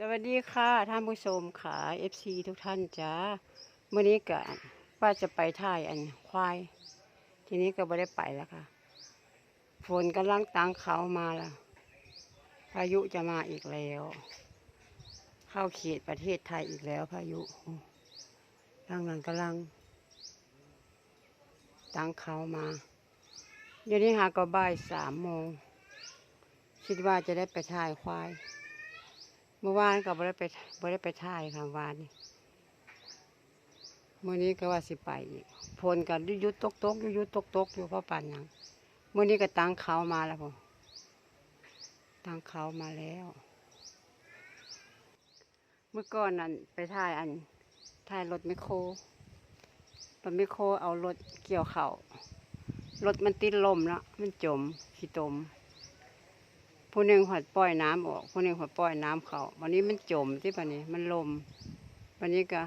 สวัสดีค่ะท่านผู้ชมขาเอฟซีทุกท่านจ้าเมื่อนี้ก็ว่าจะไปท่ายอันควาย ทีนี้ก็ไม่ได้ไปแล้วค่ะ ฝนกำลังตังเขามาแล้วพายุจะมาอีกแล้ว เข้าเขตประเทศไทยอีกแล้ว พายุทางนั้นกำลังตังเขามา เดี๋ยวนี้หาก็บ่ายสามโมง คิดว่าจะได้ไปท่ายควาย เมื่อวานก็บ่ได้ไปบ่ได้ไปท่ายค่ะวานนี้มื่อนี้ก็ว่าสิไปอีกฝนกันยุยุดตกตกยุยุดตกตกอยู่เพราะปานยังมื่อนี้ก็ตังเขามาแล้วผมตังเขามาแล้ว เมื่อก่อนนั่นไปท่ายอันท่ายรถไมโครรถไมโครเอารถเกี่ยวเขารถมันติดลมแล้วมันจมขี้ตม ผู้หนึ่งหัดปล่อยน้ำออกผู้หนึ่งหัดปล่อยน้ำเขาวันนี้มันจมที่ปานนี้มันลมวันนี้ก็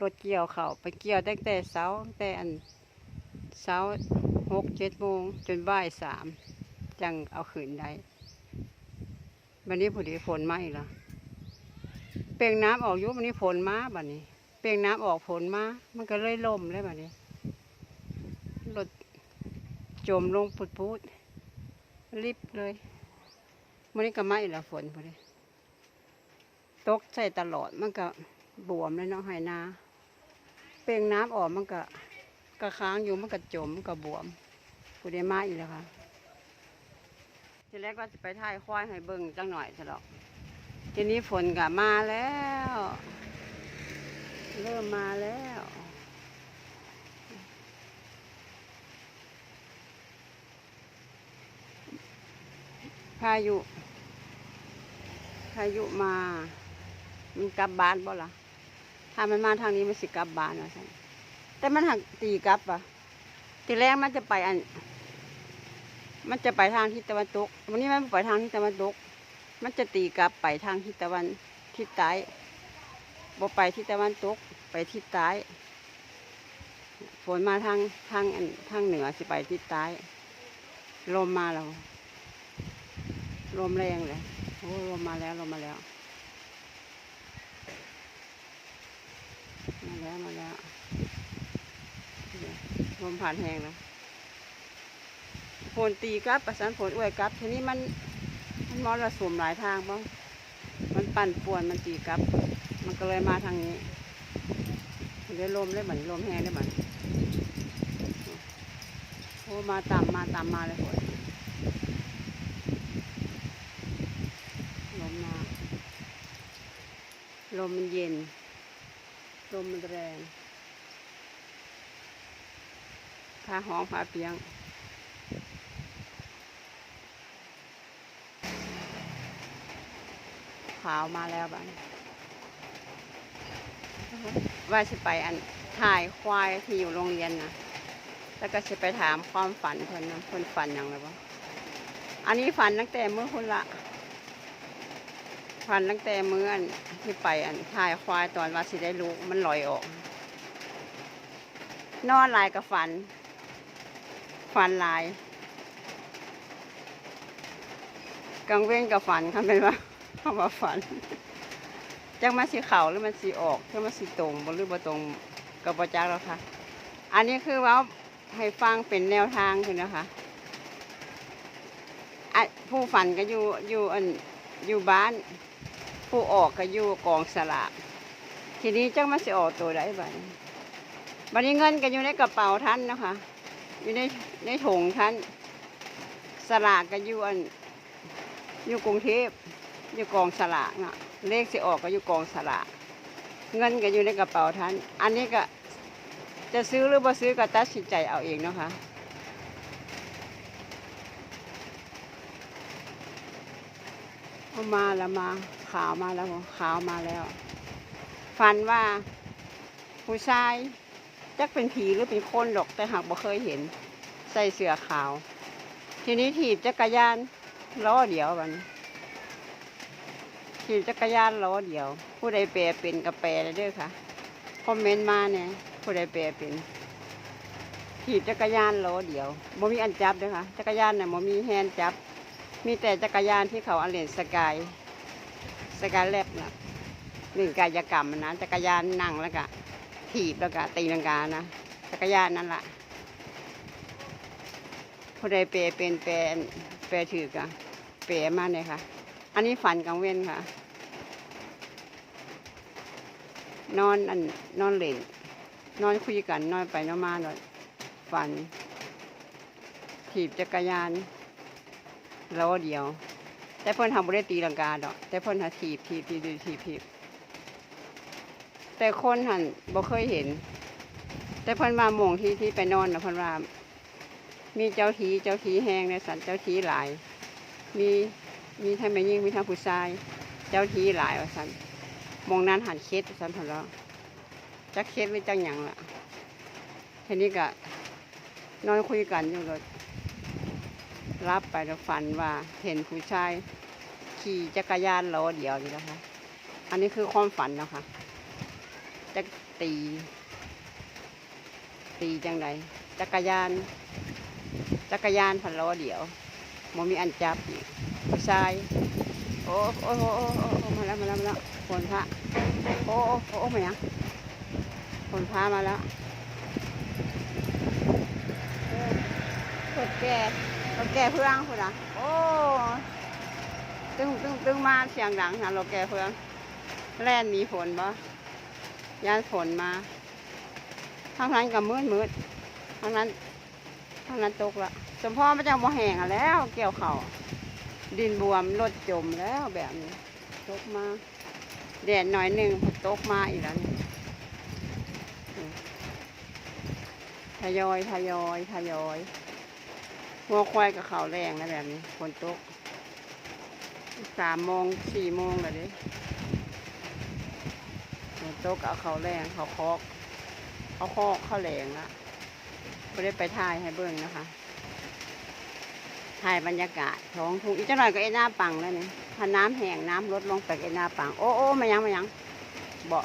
รถเกี่ยวเขาไปเกี่ยวตั้งแต่เช้าตั้งแต่อันเช้าหกเจ็ดโมงจนบ่ายสามจังเอาขืนได้วันนี้พอดีฝนมาอีกแล้วเปลียงน้ำออกยุบวันนี้ฝนมาบัดนี้ เปลียงน้ำออกฝนมามันก็เลยลมเลยบัดนี้รถจมลงปุดพุดรีบเลย มันนี้ก็ไม้แล้วฝนพอดีตกใส่ตลอดมันก็บวมเลยเนาะไหนา เปลียงน้ำออกมันก็ก็ค้างอยู่มันก็จมมันก็บวมพอดีมาอีกแล้วค่ะทีแรกก็จะไปถ่ายควายให้เบิ่งจังหน่อยซะหรอกทีนี้ฝนก็มาแล้ว เริ่มมาแล้ว พายุพายุมา มันกลับบ้านบ่ล่ะ ถ้ามันมาทางนี้มันสิกลับบ้านว่าซั่นแต่มันหักตีกลับอะทีแรกมันจะไปอัน มันจะไปทางทิศตะวันตก วันนี้มันไปทางทิศตะวันตก มันจะตีกลับไปทางทิศตะวันทิศใต้บ่ไปทิศตะวันตก ไปทิศใต้ฝนมาทางทางทางเหนือสิไปทิศใต้ ลมมาแล้ว ลมแรงเลยโอ้ลมมาแล้วลมมาแล้ว มาแล้วมาแล้วลมผ่านแหงแล้วฝนตีกลับ ประสานฝนอวยกลับ ทีนี้มัน มันมรสุมหลายทางบ้างมันปั่นป่วนมันตีกลับ มันก็เลยมาทางนี้เดี๋ยลมเลยเหมือนลมแห้งได้เหมือนโอ้มาตามมาตามมาเลยฝน ลมมา ลมมันเย็น ลมมันแรงพาห้องพาเปียง ขาวมาแล้วบ้านว่าจะไปอันถ่ายควายที่อยู่โรงเรียนนะแล้วก็จะไปถามความฝันเพิ่นนะเพิ่นฝันอย่างไรบ้างอันนี้ฝันตั้งแต่เมื่อคุณละ ฝันตั้งแต่เมื่อนที่ไปอันถ่ายควายตอนว่าสิได้ลูกมันลอยออก นอนลายกับฝันฝันลายกลางเว้นกับฝันค่ะเป็นว่าคำว่าฝันจังมันสีเข่าหรือมันสีออกจังมันสีตรงบ่หรือบ่ตรงกับบ่จักแล้วค่ะ อันนี้คือว่าให้ฟังเป็นแนวทางคือนะคะอะผู้ฝันก็อยู่อยู่อันอยู่บ้าน ผู้ออกก็อยู่กองสลากทีนี้จังมาสิออกตัวได้บ้างบัดนี้เงินก็อยู่ในกระเป๋าท่านนะคะ อยู่ในในถุงท่านสลากก็อยู่อันอยู่กรุงเทพอยู่กองสลากนะเลขสิออกก็อยู่กองสลากเงินก็อยู่ในกระเป๋าท่าน อันนี้ก็จะซื้อหรือบ่ซื้อก็ตัดสินใจเอาเองนะคะเอามาแล้วมา ขาวมาแล้วขาวมาแล้วฝันว่าผู้ชายจักเป็นผีหรือเป็นคนหรอกแต่หากบ่เคยเห็น ใส่เสื้อขาว ทีนี้ถีบจักรยานล้อเดียวบันถีบจักรยานล้อเดียว ผู้ใดแปลเป็นกับแปลได้เด้อค่ะคอมเมนต์มาเนี่ยผู้ใดแปลเป็นถีบจักรยานล้อเดียวบ่มีอันจับเด้อค่ะจักรยานเนี่ยบ่มีแฮนด์จับ มีแต่จักรยานที่เขาอเลนสกาย สกายแลบนะเรื่งกายกรรมนะจักรยานนั่งแล้วก็ถีบแล้วก็ตีลังกานะจักรยานนั่นแหละผู้ใดเปรเป็นแปรแปรถือกะเปรมาเลยค่ะ อันนี้ฝันกลางเว้นค่ะ นอนอันนอนเล่นนอนคุยกันนอนไปนอนมาเนาะฝันถีบจักรยานล้อเดียว แต่เพิ่นทำบริตีลังกาดอก แต่เพิ่นหาถีบถีบถีบถีบถีบถีบแต่คนหันบ่เคยเห็น แต่เพิ่นมาหมองที่ที่ไปนอนนะเพิ่นว่า มีเจ้าทีเจ้าทีแห้งในสันเจ้าทีหลาย มีมีทั้งแม่ยิ่งมีทั้งผู้ชาย เจ้าทีหลายว่าสันมองนั้นหันเคสสันเพิ่นว่าจักเคสหรือจักหยังล่ะทีนี้ก็นอนคุยกันอยู่เลย รับไปแล้วฝันว่าเห็นผู้ชายขี่จักรยานล้อเดียวนี่นะคะ อันนี้คือความฝันนะคะจะตี ตีจังไดจักรยาน จักรยานพันล้อเดียวมมีอันจับอีกผู้ชายโอ้โอ้โอ้โอ้โอ้โอ้มาแล้วมาแล้วมาแล้วฝนพระโอ้โอ้โอ้โอ้มายังฝนพระมาแล้วเออเปิดแก่ รถแก่เพื่องคุณอะโอ้ตึ้งตึ้งตึ้งมาเสียงดังนะรถแก่เพื่องแล่นหนีฝนบ่ยานฝนมาทางนั้นกับมืดมืดทางนั้นทางนั้นตกละสมพ่อไม่จะมาแห้งอะแล้วเกี่ยวเขาวดินบวมรถจมแล้วแบบนี้ตกมาแดดหน่อยหนึ่งตกมาอีกแล้วนี่ทยอยทยอยทยอย หัวควายกับเขาแรงนะแบบนี้ฝนตกสามโมงสี่โมงเลยดิฝนตกเอาเขาแรงเขาคอกเขาคอกเขาแรงละไม่ได้ไปถ่ายให้เบิ่งนะคะถ่ายบรรยากาศท้องทุ่งอีกจังหน่อยก็เอ็นหน้าปังแล้วนี่ถ้าน้ำแห้งน้ำลดลงไปก็เอ็นหน้าปัง โอ้โอ้มายังมายังบอก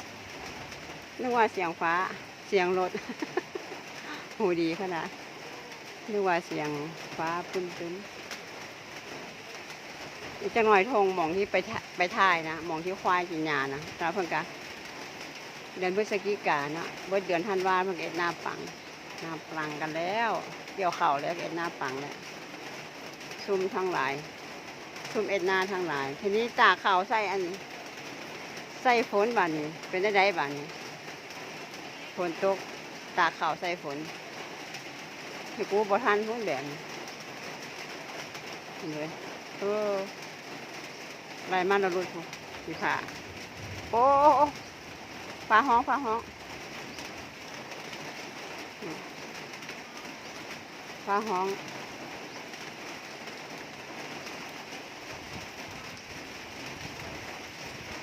นึกว่าเสียงฟ้าเสียงรถ หูดีขนาด นึกว่าเสียงฟ้าปุ้นปุ้นอีกจังหน่อยทงมองที่ไปไปถ่ายนะมองที่ควายกินยานะแล้วเพิ่งกะเดือนพฤศจิกาเนาะเบิดเดือนธันวาเพิ่งเอ็ดหน้าปังหน้าปังกันแล้ว เกี่ยวเข่าแล้วเอ็ดหน้าปังแล้วซุ่มทั้งหลาย ซุ่มเอ็ดหน้าทั้งหลาย ทีนี้ตากเข่าใส่อันใส่ฝนบานนี้ เป็นได้ไดบานนี้ฝนตกตากเข่าใส่ฝน ที่กูบ่ทันพุ่นแบบนี้เลยเออไรมันเราลุดผู้สีขาโอ้ฟ้าห้องฟ้าห้องฟ้าห้อง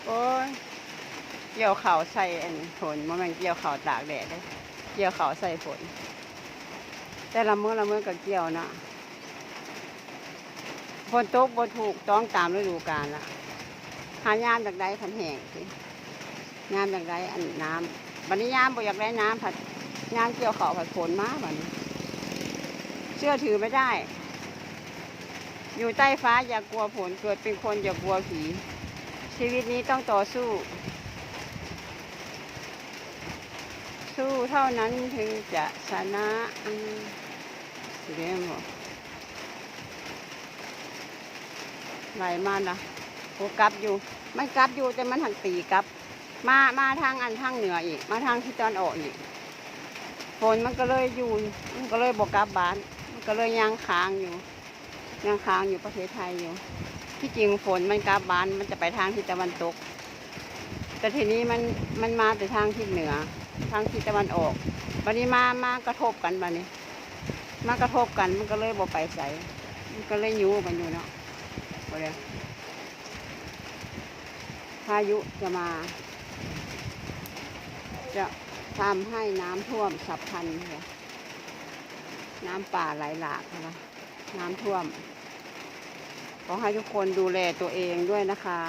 โอ้ยเกี่ยวเข่าใส่อันฝนมันเป็นเกี่ยวเข่าตากแดดเลยเกี่ยวเข่าใส่ฝน แต่ละเมื้อละเมื้อก็เกี่ยวนะฝนตกบ่ถูกต้องตามฤดูกาลละหายามจากใดพันแห้งสิยามจากใดอันน้ำบัดนี้ยามบ่อยากได้น้ำผัดยามเกี่ยวเขาผัดฝนมาบัดนี้ เชื่อถือไม่ได้ อยู่ใต้ฟ้าอย่ากลัวฝนเกิดเป็นคนอย่ากลัวผี ชีวิตนี้ต้องต่อสู้ สู้เท่านั้นถึงจะชนะ อืมเรียกบ่ไหลมานะโอ้กลับอยู่ ไมันกลับอยู่แต่มันหันตีกลับ มามาทางอันทางเหนืออีก มาทางที่ตอนออกอีกฝนมันก็เลยอยู่มันก็เลยบอกกลับบ้าน มันก็เลยยังค้างอยู่ยังค้างอยู่ประเทศไทยอยู่ ที่จริงฝนมันกลับบ้านมันจะไปทางทิศตะวันตก แต่ทีนี้มันมันมาแต่ทางทิศเหนือ ทางทิศตะวันออกวันนี้มามากระทบกันบันนี้ มากระทบกันมันก็เลยบ่ไปใสมันก็เลยอยูมันอยู่เนาะบ่เลยพายุจะมา จะทำให้น้ำท่วมฉับพันค่ะน้ำป่าไหลหลากนะน้ำท่วม ขอให้ทุกคนดูแลตัวเองด้วยนะคะ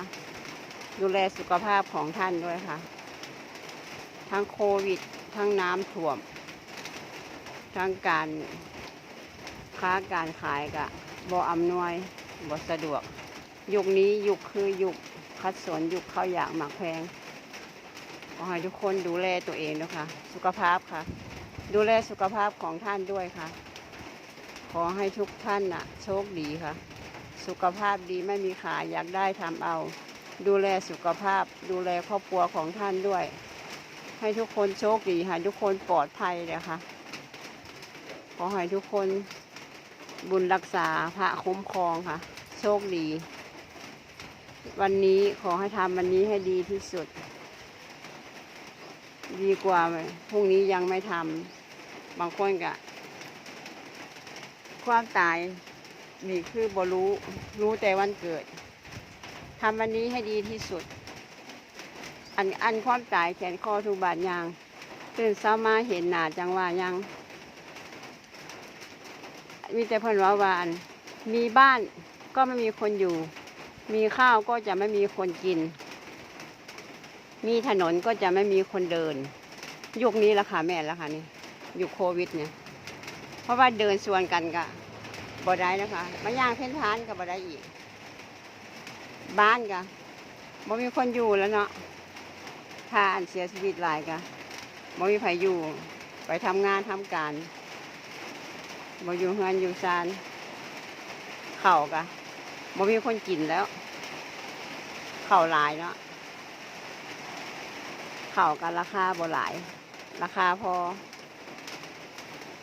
ดูแลสุขภาพของท่านด้วยค่ะ ทั้งโควิด ทั้งน้ำท่วม ทั้งการ ค้าการขายกะบ่อำนวยบ่สะดวก ยุคนี้ยุคคือยุคคัดสนยุคข้าวอยากหมักแพงขอให้ทุกคนดูแลตัวเองนะคะ สุขภาพค่ะ ดูแลสุขภาพของท่านด้วยค่ะ ขอให้ทุกท่านน่ะ โชคดีค่ะ สุขภาพดีไม่มีขาอยากได้ทำเอา ดูแลสุขภาพ ดูแลครอบครัวของท่านด้วย ให้ทุกคนโชคดีค่ะ ทุกคนปลอดภัยเลยค่ะขอให้ทุกคน บุญรักษาพระคุ้มครองค่ะ โชคดี วันนี้ขอให้ทำวันนี้ให้ดีที่สุด ดีกว่าพรุ่งนี้ยังไม่ทำบางคนกะความตายนี่คือบรู้รู้แต่วันเกิดทำวันนี้ให้ดีที่สุด อันอันความตายแขนคอทุบาทยางตื่นเช้ามาเห็นหนาจังว่ายัง มีแต่เพิ่นว่าวาน มีบ้านก็ไม่มีคนอยู่ มีข้าวก็จะไม่มีคนกิน มีถนนก็จะไม่มีคนเดิน ยุคนี้ละค่ะแม่ละค่ะนี่ยุคโควิดเนี่ย เพราะว่าเดินสวนกันกะบ่ได้นะคะมาย่างเพ้นทานกับบ่ได้อีก บ้านกะบ่มีคนอยู่แล้วเนาะถ้าอันเสียชีวิตหลายกะบ่มีใครอยู่ ไปทำงานทำการ บ่อยู่เฮือนอยู่ซานเข่ากะบ่มีคนกินแล้ว เข่าหลายเนาะเข่ากันราคาบ่หลาย ราคาพอ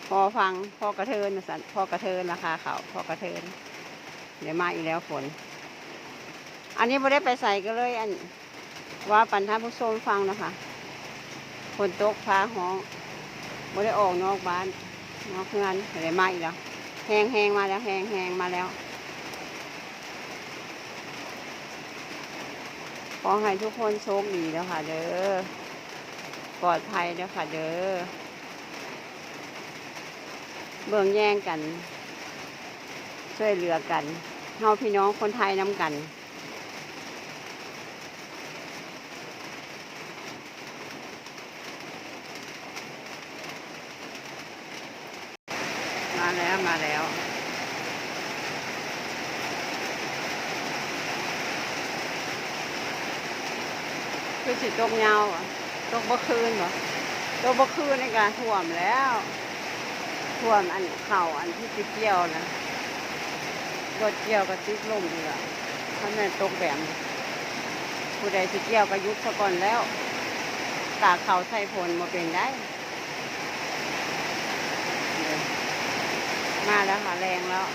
พอฟังพอกระเทินสันพอกระเทินราคาเข่าพอกระเทิน เดี๋ยวมาอีกแล้วฝน อันนี้ไม่ได้ไปใส่ก็เลย อัน ว่าปันท่านผู้ชมฟังนะคะฝนตกฟ้าห้องไม่ได้ออกนอกบ้าน นอกงานเดี๋ยวมาอีกแล้วแหงแหงมาแล้วแหงแหงมาแล้ว ขอให้ทุกคนโชคดีแล้วค่ะ เด้อปลอดภัยแล้วค่ะ เด้อเบิ่งแย่งกัน ช่วยเหลือกันเฮาพี่น้องคนไทยน้ำกัน แล้วมาแล้วคือสิตกเงาเหรอตกบ่คืนเหรอตกบ่คืนในการท่วมแล้วท่วมอันเข่าอันที่ติเกี่ยวนะรถเกี่ยวก็ติดลมอยู่ละถ้าแม่นตกแบบผู้ใดสิเกี่ยวก็ยุบซะก่อนแล้วตากเขาใส่ผลมาเป็นได้ มาแล้วค่ะ แรงแล้ว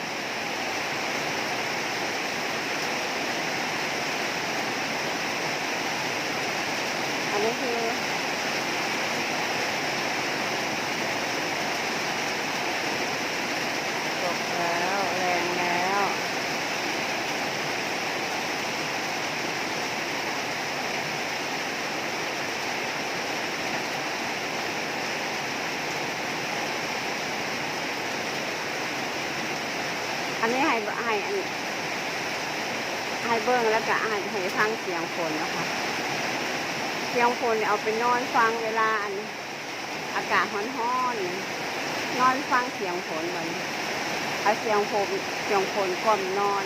อันนี้คือ ตกแล้วแรงแล้ว อันนี้ ให้ให้อันให้เบิ้งแล้วก็ให้ให้ฟังเสียงฝนนะคะ เสียงฝนเอาไปนอนฟังเวลาอันอากาศร้อนๆนอนฟังเสียงฝนเหมือนเอาเสียงฝนเสียงฝนก่อนนอน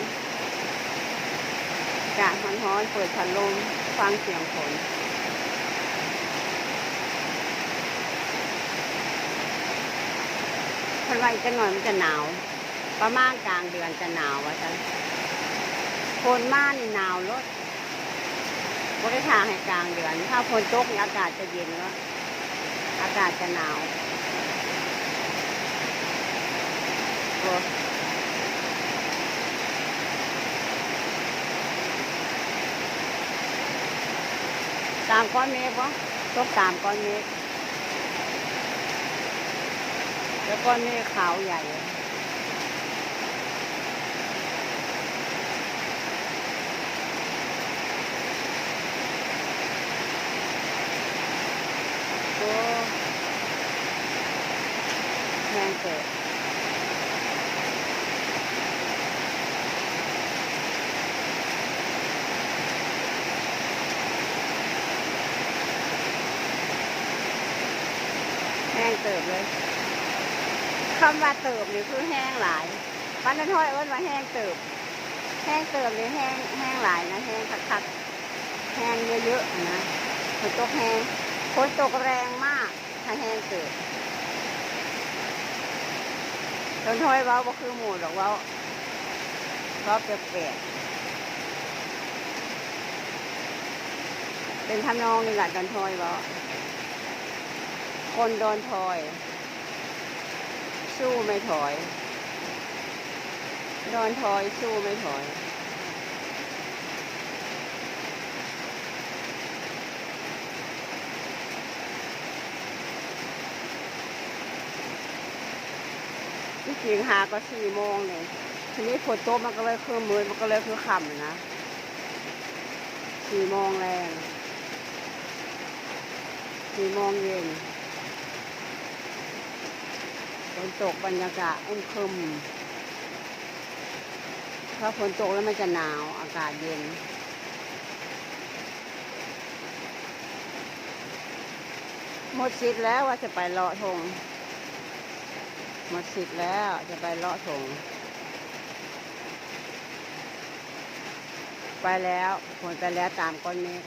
อากาศร้อนๆเปิดพัดลมฟังเสียงฝนพันวันจะหน่อยมันจะหนาว ประมาณกลางเดือนจะหนาวว่าฉันฝนมานี่หนาวรถบริทางให้กลางเดือน ถ้าฝนตกอากาศจะเย็นแล้วอากาศจะหนาวตามก้อนเมฆปะตกตามก้อนเมฆแล้วก้อนเมฆขาวใหญ่ โอ้แรงเกิดแห้งเติ บเลยคำว่าเติบนี่คือแห้งหลายปันนั้นห้อยเอ้นว่าแห้งเติบ แห้งเติบนี่แห้งแห้งหลายนะแห้งคักๆแห้งเยอะๆนะฝนตกแห้งฝนตกแรงมากถ้าแห้งเกิดตอนท้อยเว้าบ่คือหมูหรอกเว้าเพราะแปลกๆเป็นทำนองนี่แหละดอนทอยเว้า คนโดนทอย สู้ไม่ถอย โดนทอยสู้ไม่ถอยที่จริงหาก็สี่โมงเนี่ยทีนี้ฝนตกมันก็เลยคือมืดมันก็เลยคือค่ำนะสี่โมงแรงสี่โมงเย็น นตกบรรยากาศอึมครึมถ้าฝนตกแล้วมันจะหนาวอากาศเย็น หมดสิทธิ์แล้วว่าจะไปเลาะทงหมดสิทธิ์แล้วจะไปเลาะถงไปแล้วผลไปแล้วตามก้อนเมฆ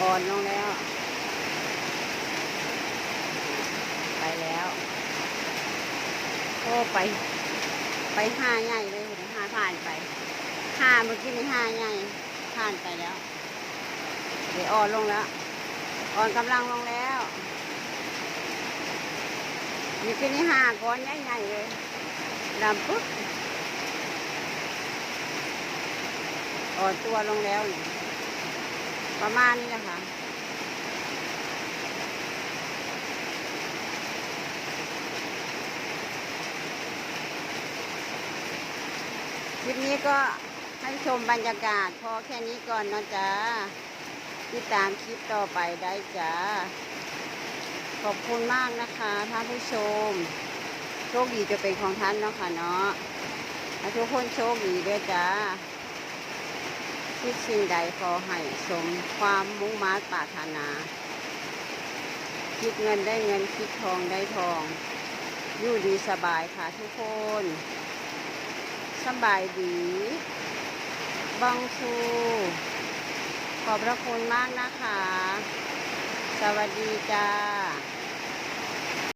อ่อนลงแล้ว ไปโอ้ไป ไปห้าใหญ่เลยห้าผ่านไปห้าเมื่อกี้นี่ห้าใหญ่ผ่านไปแล้ว เดี๋ยวอ่อนลงแล้ว อ่อนกำลังลงแล้วเมื่อกี้นี่ห้าก้อนใหญ่ๆเลยดำปุ๊บอ่อนตัวลงแล้วนี่ ประมาณนี้แหละคะคลิปนี้ก็ให้ชมบรรยากาศพอแค่นี้ก่อนนะจ๊ะติดตามคลิปต่อไปได้จ้าขอบคุณมากนะคะท่านผู้ชม โชคดีจะเป็นของท่านเนาะค่ะเนาะทุกคนโชคดีด้วยจ้า คิดสิ่งใดขอให้สมความมุ่งมา่ปรารถนา คิดเงินได้เงินคิดทองได้ทอง อยู่ดีสบายค่ะทุกคนสบายดีบังซู ขอบพระคุณมากนะคะ สวัสดีจ้า